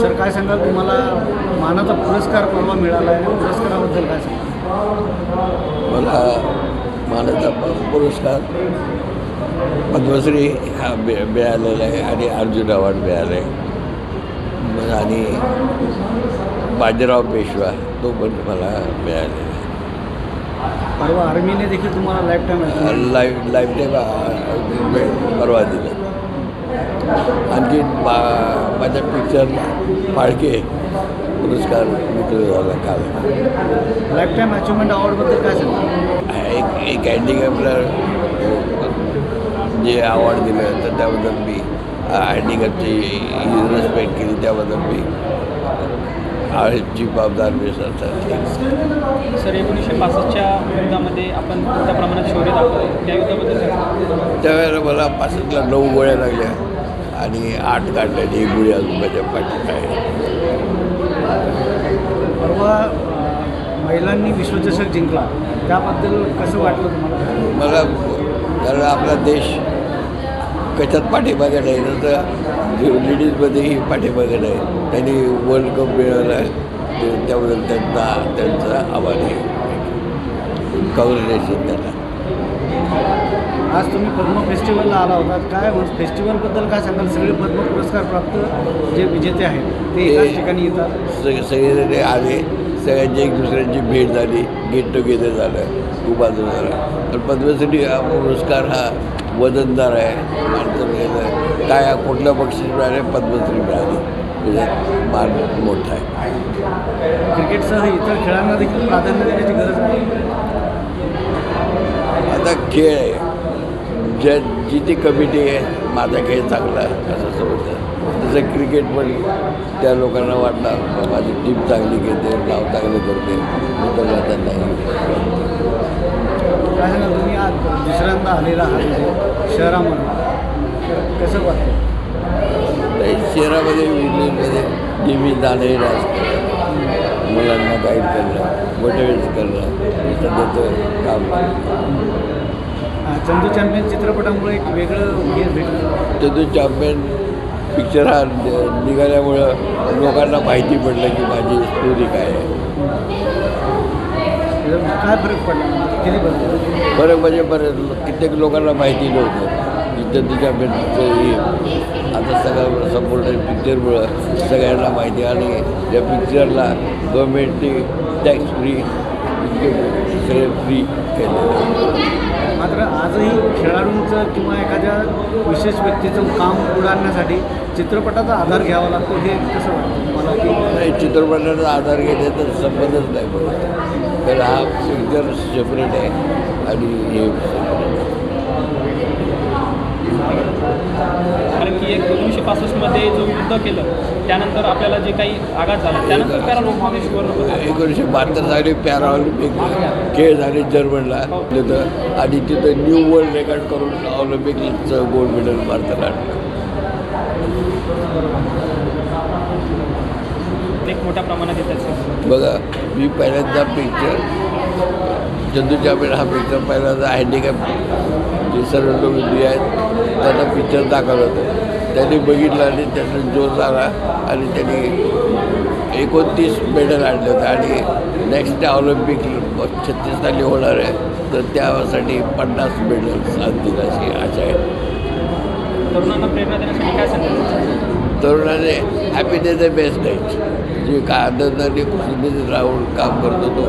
Sir काय सांगाल? तुम्हाला मानाचा पुरस्कार परवा मिळाला आहे. पुरस्काराबद्दल काय सांगाल? मला मानाचा पुरस्कार पद्मश्री हा मिळालेला आहे आणि अर्जुन अवॉर्ड मिळाला. आहे आणि बाजीराव पेशवा तो पण मला मिळालेला आहे. परवा आर्मीने देखील तुम्हाला life time life life time परवा दिला. आणखी मा माझ्या पिक्चरला फाळके पुरस्कार वितरित झाला काल. लाईफ टाईम अचिव्हमेंट अवॉर्डबद्दल काय सांगाल एक एक हँडिकॅपला जे अवॉर्ड दिलं तर त्याबद्दल मी हँडिकॅपची रिस्पेक्ट केली त्याबद्दल मी of the army thanks sir एकोणीसशे पासष्टच्या युद्धामध्ये आपण मोठ्या प्रमाणात शौर्य दाखवतो त्या युद्धाबद्दल? त्यावेळेला मला पासष्टला नऊ गोळ्या लागल्या आणि आठ काढल्या. एक गोळी अजून माझ्या पाठीत आहे. परवा महिलांनी विश्वचषक जिंकला. त्याबद्दल कसं वाटलं तुम्हाला? मला कारण आपला देश कशात पाठीमागे नाही? तर लेडीजमध्येही पाठीमागे नाही. त्यांनी वर्ल्ड कप मिळवला. त्याबद्दल त्यांना त्यांचा आभार आहे. कॉंग्रॅच्युलेशन त्यांना. आज तुम्ही पद्म फेस्टिवलला आला होता. काय म्हणजे फेस्टिवलबद्दल काय सांगाल? सगळे पद्म पुरस्कार प्राप्त जे विजेते आहेत ते एकाच ठिकाणी येतात? सग सगळेजण आले. सगळ्यांची एक दुसऱ्यांची भेट झाली. गेट टुगेदर झालं. खूप झाला. तर पद्मश्री हा पुरस्कार हा वजनदार आहे माणसं मिळालं काय कुठलं बक्षीस मिळाले पद्मश्री मिळाली. त्याच्यात मान मोठा आहे. क्रिकेटसह इतर खेळांना देखील प्राधान्य देण्याची गरज आहे. आता खेळ आहे. ज्या जिथे कमिटी आहे माझा खेळ चांगला आहे असं समजतं. तसं क्रिकेट पण त्या लोकांना वाटणार माझी टीम चांगली घेते नाव चांगलं करते. नाही. काय तुम्ही आज दुसऱ्यांदा आलेला आहात म्हणजे शहरामध्ये. कसं वाटतं तर शहरामध्ये विलेजमध्ये नेहमी जाणं येणं असतं मुलांना गाईड करणं मोटिवेट करणं हे सध्याचं काम चंदू चॅम्पियन चित्रपटामुळे एक वेगळं हे भेटलं. तर चॅम्पियन पिक्चर हा निघाल्यामुळं लोकांना माहिती पडलं की माझी स्टोरी काय आहे. काय फरक पडला? किती बदल बरं म्हणजे बरं कित्येक लोकांना माहिती नव्हतं. की तिच्या चॅम्पियनचं हे आता सगळं संपूर्ण पिक्चरमुळं सगळ्यांना माहिती. आणि त्या पिक्चरला गव्हर्मेंटने टॅक्स फ्री फ्री केलेलं. मात्र आजही खेळाडूंचं किंवा एखाद्या विशेष व्यक्तीचं काम उडाडण्यासाठी चित्रपटाचा आधार घ्यावा लागतो हे कसं वाटतं मला की नाही चित्रपटाचा आधार घेण्याचा संबंधच नाही पडत तर हा पिक्चर सेपरेट आहे आणि हे. कारण की एक एकोणीसशे पासष्टमध्ये जो युद्ध केलं त्यानंतर आपल्याला जे काही आघात झाला त्यानंतर पॅरालिम्पिक सुवर्ण पदक. एकोणीसशे बहात्तर साली पॅरा ऑलिम्पिक खेळ झाले जर्मनला. तिथं आणि तिथं न्यू वर्ल्ड रेकॉर्ड करून ऑलिम्पिकचं गोल्ड मेडल भारताला एक मोठ्या प्रमाणात येतात बघा मी पहिल्यांदा पिक्चर चंदू चापेड हा पिक्चर पहिल्यांदा हँडिकॅप जे सर्व लोक आहेत त्यांना पिक्चर दाखवलं होतं. त्यांनी बघितलं आणि त्यांना जोर आला आणि त्यांनी एकोणतीस मेडल आणले होते आणि नेक्स्ट ऑलिम्पिक छत्तीस साली होणार आहे. तर त्यासाठी पन्नास मेडल्स आणतील अशी आशा आहे. तरुणांना तरुणाने हॅपीनेस द बेस्ट आहे जे का आनंदाने खुशीने राहून काम करतो तो